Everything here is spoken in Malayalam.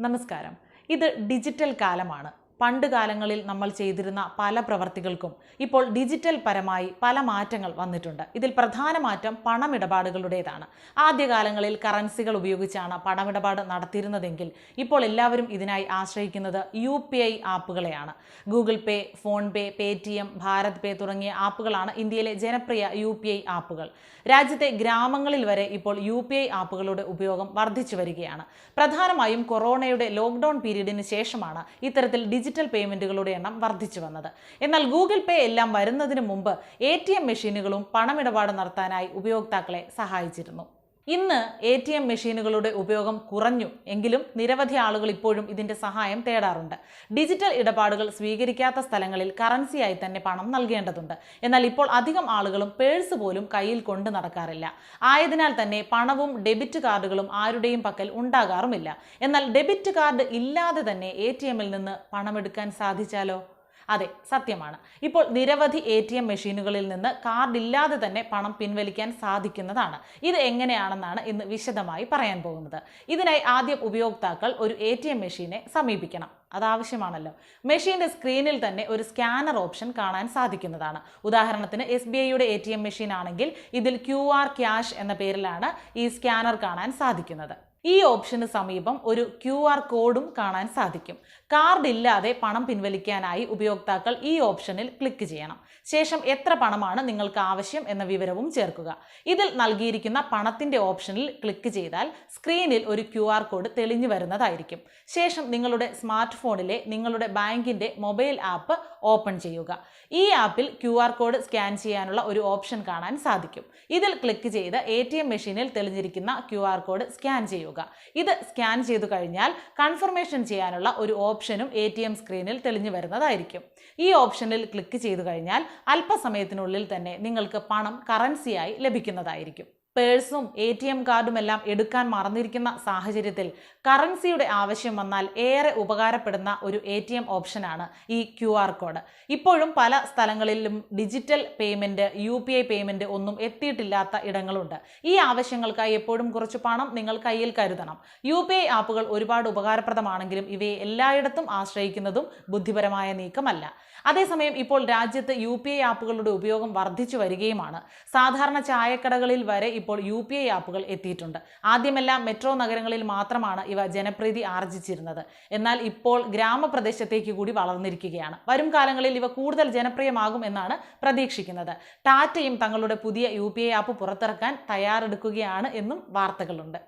നമസ്കാരം. ഇത് ഡിജിറ്റൽ കാലമാണ്. പണ്ട് കാലങ്ങളിൽ നമ്മൾ ചെയ്തിരുന്ന പല പ്രവർത്തികൾക്കും ഇപ്പോൾ ഡിജിറ്റൽ പരമായി പല മാറ്റങ്ങൾ വന്നിട്ടുണ്ട്. ഇതിൽ പ്രധാന മാറ്റം പണമിടപാടുകളുടേതാണ്. ആദ്യകാലങ്ങളിൽ കറൻസികൾ ഉപയോഗിച്ചാണ് പണമിടപാട് നടത്തിയിരുന്നതെങ്കിൽ ഇപ്പോൾ എല്ലാവരും ഇതിനായി ആശ്രയിക്കുന്നത് യു ആപ്പുകളെയാണ്. Google Pay PhonePe Paytm BharatPe തുടങ്ങിയ ആപ്പുകളാണ് ഇന്ത്യയിലെ ജനപ്രിയ യു ആപ്പുകൾ. രാജ്യത്തെ ഗ്രാമങ്ങളിൽ വരെ ഇപ്പോൾ യു ആപ്പുകളുടെ ഉപയോഗം വർദ്ധിച്ചു വരികയാണ്. പ്രധാനമായും കൊറോണയുടെ ലോക്ക്ഡൌൺ പീരീഡിന് ശേഷമാണ് ഇത്തരത്തിൽ ഡിജിറ്റൽ പേയ്മെന്റുകളുടെ എണ്ണം വർദ്ധിച്ചു വന്നത്. എന്നാൽ ഗൂഗിൾ പേ എല്ലാം വരുന്നതിന് മുമ്പ് എം മെഷീനുകളും പണമിടപാട് നടത്താനായി ഉപയോക്താക്കളെ സഹായിച്ചിരുന്നു. ഇന്ന് എ ടി എം മെഷീനുകളുടെ ഉപയോഗം കുറഞ്ഞു എങ്കിലും നിരവധി ആളുകൾ ഇപ്പോഴും ഇതിന്റെ സഹായം തേടാറുണ്ട്. ഡിജിറ്റൽ ഇടപാടുകൾ സ്വീകരിക്കാത്ത സ്ഥലങ്ങളിൽ കറൻസിയായി തന്നെ പണം നൽകേണ്ടതുണ്ട്. എന്നാൽ ഇപ്പോൾ അധികം ആളുകളും പേഴ്സ് പോലും കയ്യിൽ കൊണ്ട് നടക്കാറില്ല. ആയതിനാൽ തന്നെ പണവും ഡെബിറ്റ് കാർഡുകളും ആരുടെയും പക്കൽ ഉണ്ടാകാറുമില്ല. എന്നാൽ ഡെബിറ്റ് കാർഡ് ഇല്ലാതെ തന്നെ എ ടി എമ്മിൽ നിന്ന് പണമെടുക്കാൻ സാധിച്ചാലോ? അതെ സത്യമാണ്. ഇപ്പോൾ നിരവധി എ ടി എം മെഷീനുകളിൽ നിന്ന് കാർഡ് ഇല്ലാതെ തന്നെ പണം പിൻവലിക്കാൻ സാധിക്കുന്നതാണ്. ഇത് എങ്ങനെയാണെന്നാണ് ഇന്ന് വിശദമായി പറയാൻ പോകുന്നത്. ഇതിനായി ആദ്യം ഉപയോക്താക്കൾ ഒരു എം മെഷീനെ സമീപിക്കണം. അതാവശ്യമാണല്ലോ. മെഷീന്റെ സ്ക്രീനിൽ തന്നെ ഒരു സ്കാനർ ഓപ്ഷൻ കാണാൻ സാധിക്കുന്നതാണ്. ഉദാഹരണത്തിന് എസ് ബി ഐയുടെ എ ടി എം മെഷീൻ ആണെങ്കിൽ ഇതിൽ ക്യു ആർ ക്യാഷ് എന്ന പേരിലാണ് ഈ സ്കാനർ കാണാൻ സാധിക്കുന്നത്. ഈ ഓപ്ഷന് സമീപം ഒരു ക്യു ആർ കോഡും കാണാൻ സാധിക്കും. കാർഡ് ഇല്ലാതെ പണം പിൻവലിക്കാനായി ഉപയോക്താക്കൾ ഈ ഓപ്ഷനിൽ ക്ലിക്ക് ചെയ്യണം. ശേഷം എത്ര പണമാണ് നിങ്ങൾക്ക് ആവശ്യം എന്ന വിവരവും ചേർക്കുക. ഇതിൽ നൽകിയിരിക്കുന്ന പണത്തിന്റെ ഓപ്ഷനിൽ ക്ലിക്ക് ചെയ്താൽ സ്ക്രീനിൽ ഒരു ക്യു കോഡ് തെളിഞ്ഞു വരുന്നതായിരിക്കും. ശേഷം നിങ്ങളുടെ സ്മാർട്ട് ഫോണിലെ നിങ്ങളുടെ ബാങ്കിന്റെ മൊബൈൽ ആപ്പ് ഓപ്പൺ ചെയ്യുക. ഈ ആപ്പിൽ ക്യു ആർ കോഡ് സ്കാൻ ചെയ്യാനുള്ള ഒരു ഓപ്ഷൻ കാണാൻ സാധിക്കും. ഇതിൽ ക്ലിക്ക് ചെയ്ത് എ ടി എം മെഷീനിൽ തെളിഞ്ഞിരിക്കുന്ന ക്യു ആർ കോഡ് സ്കാൻ ചെയ്യുക. ഇത് സ്കാൻ ചെയ്തു കഴിഞ്ഞാൽ കൺഫർമേഷൻ ചെയ്യാനുള്ള ഒരു ഓപ്ഷനും എ ടി എം സ്ക്രീനിൽ തെളിഞ്ഞു വരുന്നതായിരിക്കും. ഈ ഓപ്ഷനിൽ ക്ലിക്ക് ചെയ്തു കഴിഞ്ഞാൽ അല്പസമയത്തിനുള്ളിൽ തന്നെ നിങ്ങൾക്ക് പണം കറൻസിയായി ലഭിക്കുന്നതായിരിക്കും. പേഴ്സും എ ടി എം കാർഡും എല്ലാം എടുക്കാൻ മറന്നിരിക്കുന്ന സാഹചര്യത്തിൽ കറൻസിയുടെ ആവശ്യം വന്നാൽ ഏറെ ഉപകാരപ്പെടുന്ന ഒരു എ ടി എം ഓപ്ഷനാണ് ഈ ക്യു ആർ കോഡ്. ഇപ്പോഴും പല സ്ഥലങ്ങളിലും digital payment U P I payment ഒന്നും എത്തിയിട്ടില്ലാത്ത ഇടങ്ങളുണ്ട്. ഈ ആവശ്യങ്ങൾക്കായി എപ്പോഴും കുറച്ച് പണം നിങ്ങൾ കയ്യിൽ കരുതണം. യു പി ഐ ആപ്പുകൾ ഒരുപാട് ഉപകാരപ്രദമാണെങ്കിലും ഇവയെ എല്ലായിടത്തും ആശ്രയിക്കുന്നതും ബുദ്ധിപരമായ നീക്കമല്ല. അതേസമയം ഇപ്പോൾ രാജ്യത്ത് യു പി ഐ ആപ്പുകളുടെ ഉപയോഗം വർദ്ധിച്ചു വരികയുമാണ്. സാധാരണ ചായക്കടകളിൽ വരെ ഇപ്പോൾ യു പി ഐ ആപ്പുകൾ എത്തിയിട്ടുണ്ട്. ആദ്യമെല്ലാം മെട്രോ നഗരങ്ങളിൽ മാത്രമാണ് ഇവ ജനപ്രീതി ആർജിച്ചിരുന്നത്. എന്നാൽ ഇപ്പോൾ ഗ്രാമപ്രദേശത്തേക്ക് കൂടി വളർന്നിരിക്കുകയാണ്. വരും കാലങ്ങളിൽ ഇവ കൂടുതൽ ജനപ്രിയമാകും എന്നാണ് പ്രതീക്ഷിക്കുന്നത്. ടാറ്റയും തങ്ങളുടെ പുതിയ യു ആപ്പ് പുറത്തിറക്കാൻ തയ്യാറെടുക്കുകയാണ് എന്നും വാർത്തകളുണ്ട്.